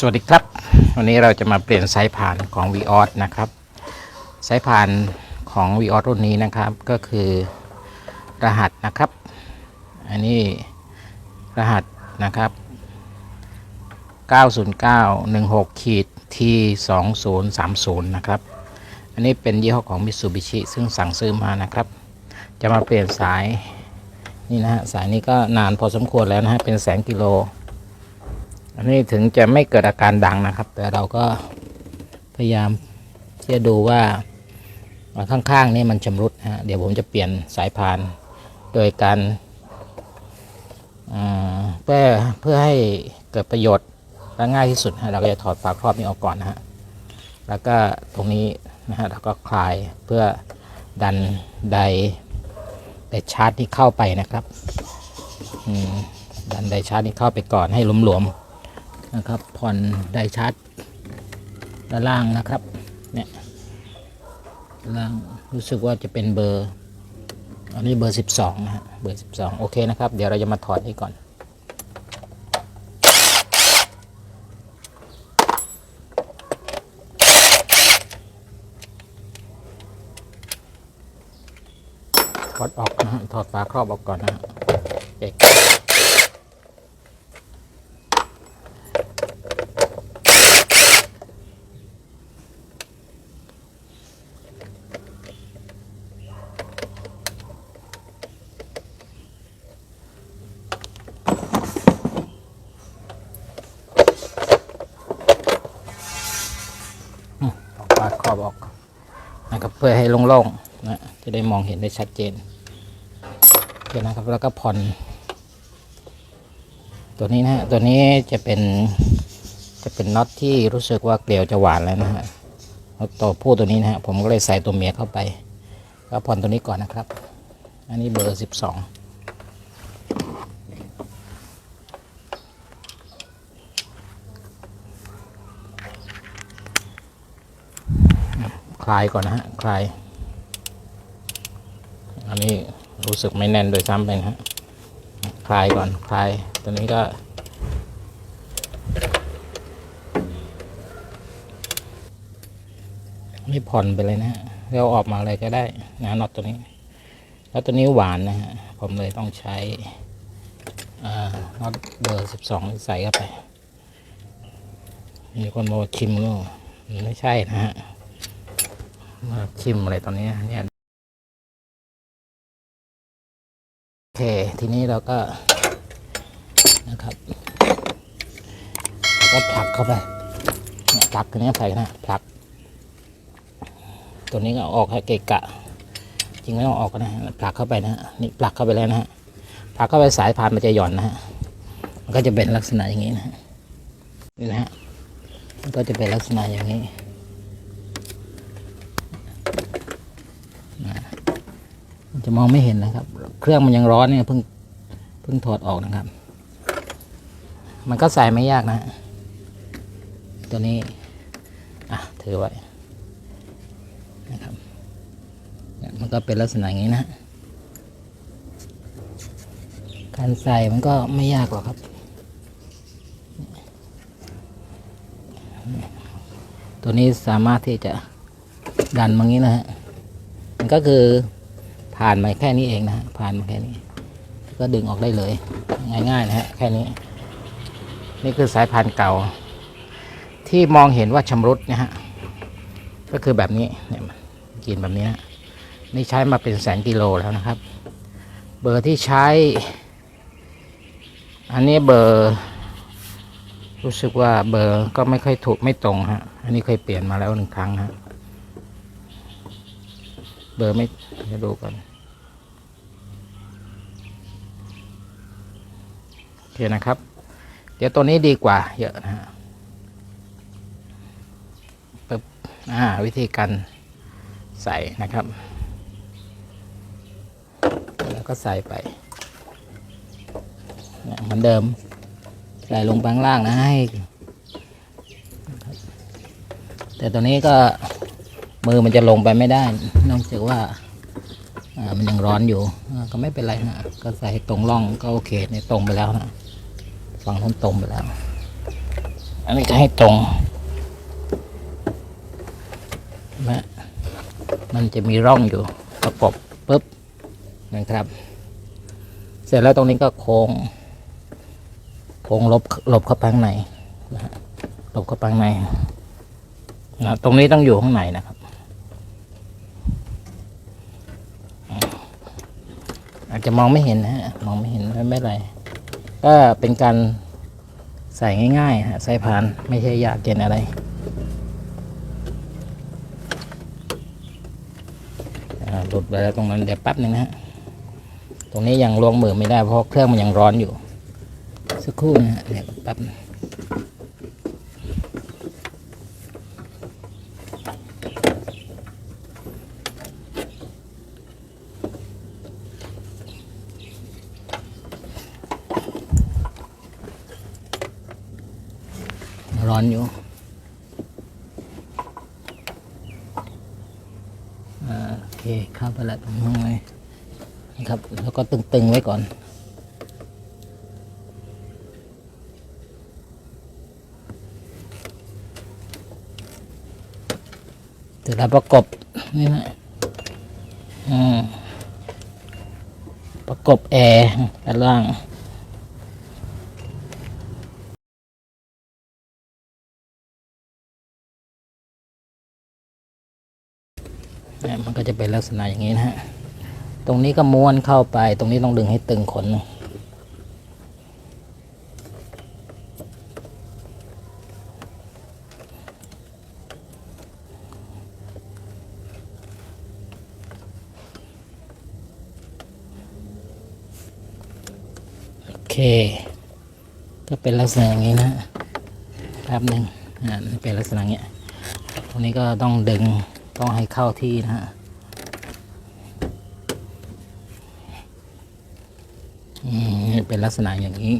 สวัสดีครับ วันนี้เราจะมาเปลี่ยนสายผ่านของ v ีออสนะครับสายผ่านของ v ีออสรุ่นนี้นะครับก็คือรหัสนะครับ อันนี้รหัสนะครับ 90916ขีด T 2030นะครับ อันนี้เป็นยี่ห้อของ Mitsubishi ซึ่งสั่งซื้อมานะครับ จะมาเปลี่ยนสายนี่นะฮะสายนี้ก็นานพอสมควรแล้วนะฮะเป็นแสนกิโล อันนี้ถึงจะไม่เกิดอาการดังนะครับ แต่เราก็พยายามที่จะดูว่าข้างๆนี่มันชำรุดฮะเดี๋ยวผมจะเปลี่ยนสายพานโดยการเพื่อเพื่อให้เกิดประโยชน์และง่ายที่สุดฮะเราก็จะถอดฝาครอบนี้ออกก่อนนะฮะแล้วก็ตรงนี้นะฮะเราก็คลายเพื่อดันไดไดชาร์จที่เข้าไปนะครับดันไดชาร์จนี้เข้าไปก่อนให้หลวมๆ นะครับ ผ่อนไดชาร์จด้านล่างนะครับ เนี่ยล่างรู้สึกว่าจะเป็นเบอร์ อันนี้เบอร์ 12 นะฮะ เบอร์ 12 โอเคนะครับ เดี๋ยวเราจะมาถอดนี่ก่อน ถอดออกนะฮะ ถอดฝาครอบออกก่อนนะฮะเอกถอดฝาครอ บออกนะครับเพื่อให้โล่งๆนะจะได้มองเห็นได้ชัดเจนเนะครับแล้วก็ผ่อน ตัวนี้นะฮะตัวนี้จะเป็นจะเป็นน็อตที่รู้สึกว่าเกลียวจะหวานแล้วนะฮะตัวผู้ตัวนี้นะฮะผมก็เลยใส่ตัวเมียเข้าไป ก็ผ่อนตัวนี้ก่อนนะครับ อันนี้เบอร์สิบสอง คลายก่อนนะฮะ คลาย อันนี้รู้สึกไม่แน่นโดยซ้ำไปนะฮะ คลายก่อน คลาย ตัวนี้ก็ ไม่ผ่อนไปเลยนะฮะเราออกมาเลยก็ได้นะน็อตตัวนี้ แล้วตัวนี้หวานนะฮะ ผมเลยต้องใช้น็อตเบอร์สิบสองใส่เข้าไป มีคนมาชิมก็ไม่ใช่นะฮะ ชิมอะไรตอนนี้เนี่ยโอเค ทีนี้เราก็นะครับก็ผลักเข้าไปผลักตัวนี้ใส่นะผลัก ตัวนี้ก็ออกให้เกะกะ จริงไม่ต้องออกก็นะผลักเข้าไปนะนี่ผลักเข้าไปแล้วนะฮะผลักเข้าไปสายพานมันจะหย่อนนะฮะมันก็จะเป็นลักษณะอย่างนี้นะฮะนี่นะฮะมันก็จะเป็นลักษณะอย่างนี้ มัน จะมองไม่เห็นนะครับ เครื่องมันยังร้อนเนี่ยเพิ่งเพิ่งถอดออกนะครับ มันก็ใส่ไม่ยากนะ ตัวนี้ อะถือไว้นะครับเนี่ยมันก็เป็นลักษณะอย่างนี้นะฮะการใส่มันก็ไม่ยากหรอกครับ ตัวนี้สามารถที่จะดันมางี้นะฮะ มันก็คือ ผ่านมาแค่นี้เองนะผ่านมาแค่นี้ ก็ดึงออกได้เลย ง่ายๆนะฮะแค่นี้ นี่คือสายพานเก่า ที่มองเห็นว่าชำรุดนะฮะก็คือแบบนี้เนี่ยมันกินแบบนี้นะนี่ใช้มาเป็นแสนกิโลแล้วนะครับ เบอร์ที่ใช้ อันนี้เบอร์ รู้สึกว่าเบอร์ก็ไม่ค่อยถูกไม่ตรงฮะอันนี้เคยเปลี่ยนมาแล้วหนึ่งครั้งฮะ เบอร์ไม่จะดูกันโอเคนะครับ เดี๋ยวตัวนี้ดีกว่า เยอะนะฮะปึ๊บอ่าวิธีการใส่นะครับ แล้วก็ใส่ไปเนี่ยเหมือนเดิม ใส่ลงไปข้างล่างนะให้แต่ตัวนี้ก็ มือมันจะลงไปไม่ได้ นอกจากว่าามันยังร้อนอยู่ก็ไม่เป็นไรนะก็ใส่ตรงร่องก็โอเคในตรงไปแล้วนะฝั่งท้นตรงไปแล้ว อันนี้ก็ให้ตรงนไหมมันจะมีร่องอยู่ประกบปุ๊บนะครับ เสร็จแล้วตรงนี้ก็โค้งโค้งลบหลบเข้าไปข้างในนะฮะหลบเข้าไปข้างในนะตรงนี้ต้องอยู่ข้างในนะครับ อาจจะมองไม่เห็นนะฮะมองไม่เห็นไม่เป็นไร ก็เป็นการใส่ง่ายๆฮะใส่ผ่านไม่ใช่ยากเกินอะไรหลุดไปแล้วตรงนั้นเดี๋ยวแป๊บหนึ่งนะฮะตรงนี้ยังลวงมือไม่ได้เพราะเครื่องมันยังร้อนอยู่ สักครู่นะฮะเดี๋ยวแป๊บนึงร้ อนอยู่อ่าโอเคข้าไปแล้วตรงนี้เลยนะครับ แล้วก็ตึงๆไว้ก่อนเสร็จแล้วประกบนี่นะอืมประกบแอร์ด้านล่าง เนี่ยมันก็จะเป็นลักษณะอย่างนี้นะฮะ ตรงนี้ก็ม้วนเข้าไป ตรงนี้ต้องดึงให้ตึงขน โอเค ก็เป็นลักษณะอย่างนี้นะแป๊บหนึ่งอ่าเป็นลักษณะอย่างเงี้ย ตรงนี้ก็ต้องดึงต้องให้เข้าที่นะฮะอืมนี่ เป็นลักษณะอย่างนี้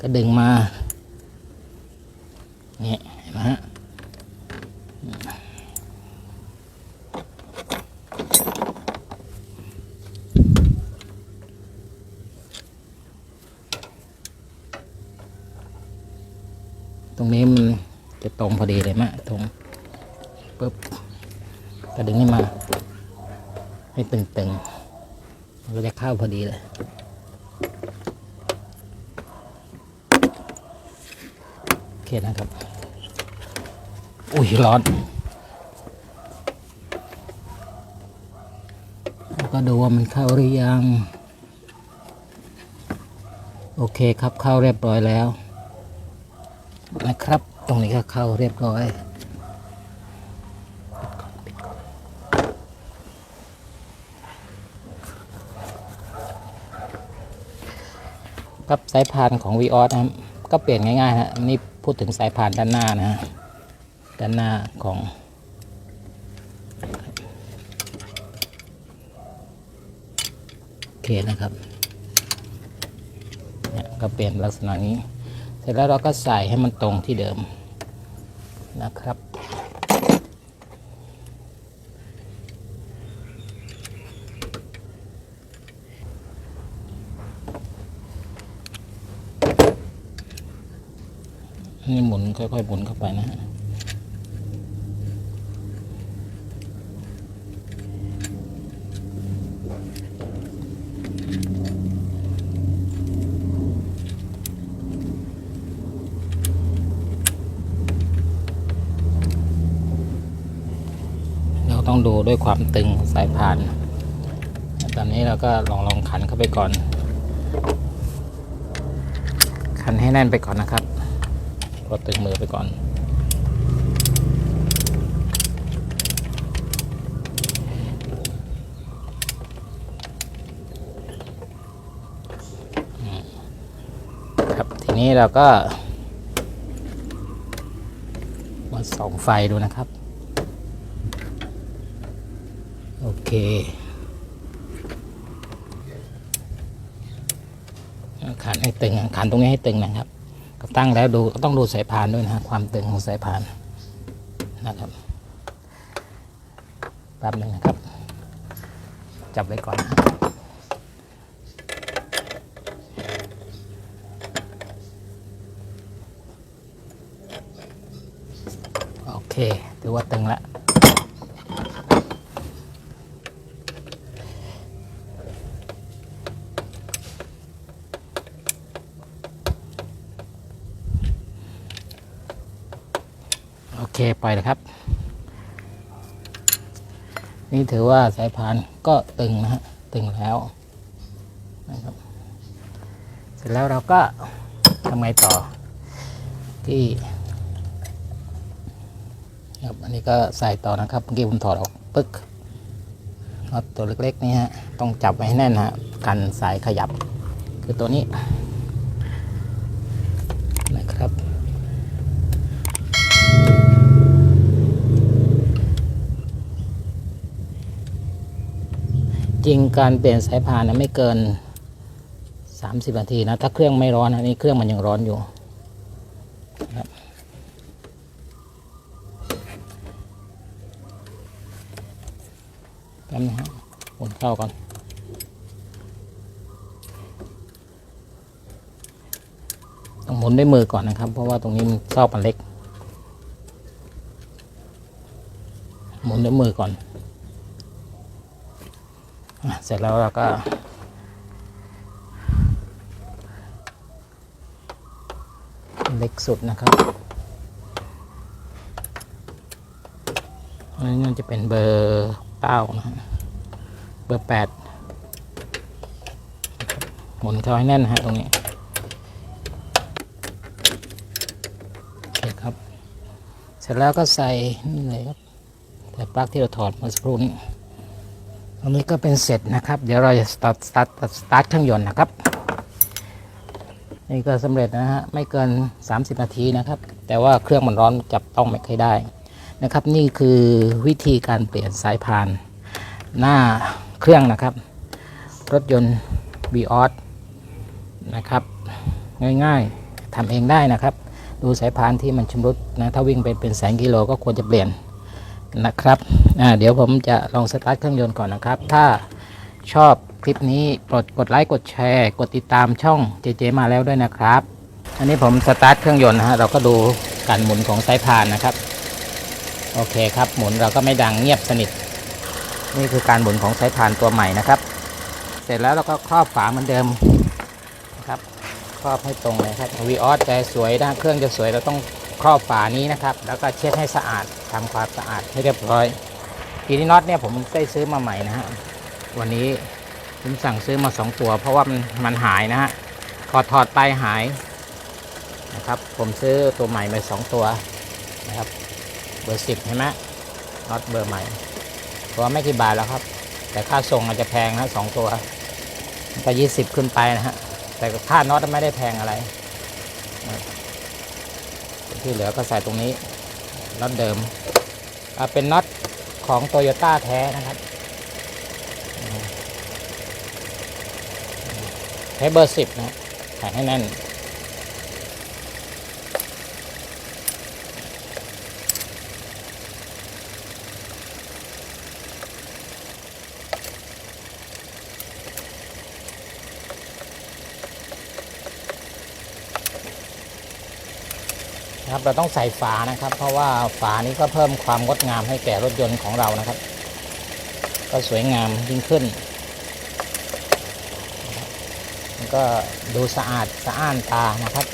ก็ดึงมาเนี่ยเห็นไหมฮะตรงนี้มันจะตรงพอดีเลยมะตรงปุ๊บก็ดึงนี่มา ให้ตึงๆมันก็จะเข้าพอดีเลย โอ เคนะครับ อุ้ยร้อนแล้วก็ดูว่ามันเข้าหรือยัง โอเคครับเข้าเรียบร้อยแล้ว นะครับ ตรงนี้ก็เข้าเรียบร้อยกับสายพานของ v ีออสนะครับ ก็เปลี่ยนง่ายๆฮะนี่ พูดถึงสายพานด้านหน้านะฮะด้านหน้าของโอเคนะครับเนี่ยก็เปลี่ยนลักษณะนี้ เสร็จแล้วเราก็ใส่ให้มันตรงที่เดิมนะครับ นี่หมุนค่อยๆหมุนเข้าไปนะฮะเราต้องดูด้วยความตึงของสายพาน ตอนนี้เราก็ลองลองขันเข้าไปก่อน ขันให้แน่นไปก่อนนะครับ กดตึงมือไปก่อนครับทีนี้เราก็มาส่องไฟดูนะครับ โอเคขันให้ตึงขันตรงนี้ให้ตึงนะครับ ตั้งแล้วดูต้องดูสายพานด้วยนะความตึงของสายพานนะครับแป๊บนึงนะครับ จับไว้ก่อน โอเค ถือว่าตึงแล้ว ปล่อยเลยครับ นี่ถือว่าสายพานก็ตึงนะฮะตึงแล้วนะครับ เสร็จแล้วเราก็ทำไงต่อ ที่ครับอันนี้ก็ใส่ต่อนะครับเมื่อกี้ผมถอดออกปึ๊กน็อตตัวเล็กๆนี่ฮะต้องจับไว้ให้แน่นฮะกันสายขยับ คือตัวนี้นะครับ จริงการเปลี่ยนสายพานนะไม่เกิน 30นาทีนะ ถ้าเครื่องไม่ร้อนนะนี่เครื่องมันยังร้อนอยู่นะครับแป๊บนึงฮะหมุนเข้าก่อนต้องหมุนด้วยมือก่อนนะครับ เพราะว่าตรงนี้มันซอกมันเล็ก หมุนด้วยมือก่อน เสร็จแล้วเราก็ เล็กสุดนะครับอันนี้จะเป็นเบอร์เก้านะฮะเบอร์แปดหมุนเข้าให้แน่นนะฮะตรงนี้โอเคครับ เสร็จแล้วก็ใส่นี่เลยครับแต่ปลั๊กที่เราถอดเมื่อสักครู่นี้ รงนี้ก็เป็นเสร็จนะครับ เดี๋ยวเราจะสตาร์ทสตาร์ทสตาร์ทเครื่องยนต์นะครับ นี่ก็สำเร็จนะฮะ ไม่เกิน 30 นาทีนะครับ แต่ว่าเครื่องมันร้อนจับต้องไม่ค่อยได้นะครับ นี่คือวิธีการเปลี่ยนสายพาน หน้าเครื่องนะครับ รถยนต์ b ีออสนะครับ ง่ายๆทำเองได้นะครับ ดูสายพานที่มันชำรุดนะ ถ้าวิ่งไปเป็นแสนกิโลก็ควรจะเปลี่ยน นะครับเดี๋ยวผมจะลองสตาร์ทเครื่องยนต์ก่อนนะครับ ถ้าชอบคลิปนี้โปรดกดไลค์กดแชร์ กดติดตามช่องเจเจมาแล้วด้วยนะครับ อันนี้ผมสตาร์ทเครื่องยนต์นะฮะเราก็ดูการหมุนของสายพานนะครับ โอเคครับ หมุนเราก็ไม่ดังเงียบสนิท นี่คือการหมุนของสายพานตัวใหม่นะครับ เสร็จแล้วเราก็ครอบฝาเหมือนเดิมนะครับ ครอบให้ตรงเลยครับวีออสจะสวยนะเครื่องจะสวยเราต้อง ครอบฝานี้นะครับ แล้วก็เช็ดให้สะอาดทำความสะอาดให้เรียบร้อยทีนี้น็อตเนี่ยผมได้ซื้อมาใหม่นะฮะวันนี้ผมสั่งซื้อมาสองตัว เพราะว่ามันมันหายนะฮะถอถอดไปหายนะครับ ผมซื้อตัวใหม่มาสองตัวนะครับ เบอร์สิบใช่ไหมน็อตเบอร์ใหม่ตัวไม่กี่บาทแล้วครับ แต่ค่าส่งอาจจะแพงนะสองตัวก็ยี่สิบขึ้นไปนะฮะแต่ค่าน็อตไม่ได้แพงอะไรนะ ที่เหลือก็ใส่ตรงนี้น็อตเดิมเป็นน็อตของโตโยต้าแท้นะครับใช้เบอร์สิบนะใส่ให้แน่น ครับเราต้องใส่ฝานะครับ เพราะว่าฝานี้ก็เพิ่มความงดงามให้แก่รถยนต์ของเรานะครับ ก็สวยงามยิ่งขึ้นมันก็ดูสะอาดสะอ้านตานะครับ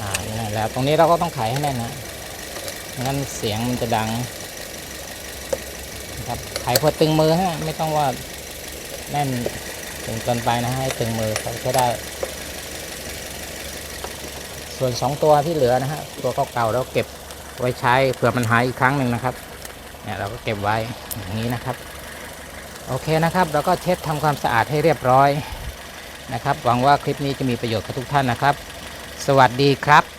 อ่าแหละตรงนี้เราก็ต้องไขให้แน่นนะงั้นเสียงมันจะดังนะครับไขพอตึงมือฮะไม่ต้องว่าแน่นจนเกินไปนะให้ตึงมือใช้ได้ ส่วนสองตัวที่เหลือนะฮะตัวเก่าๆเราเก็บไว้ใช้เผื่อมันหายอีกครั้งหนึ่งนะครับเนี่ยเราก็เก็บไว้อย่างนี้นะครับ โอเคนะครับเราก็เช็ดทำความสะอาดให้เรียบร้อยนะครับหวังว่าคลิปนี้จะมีประโยชน์กับทุกท่านนะครับ สวัสดีครับ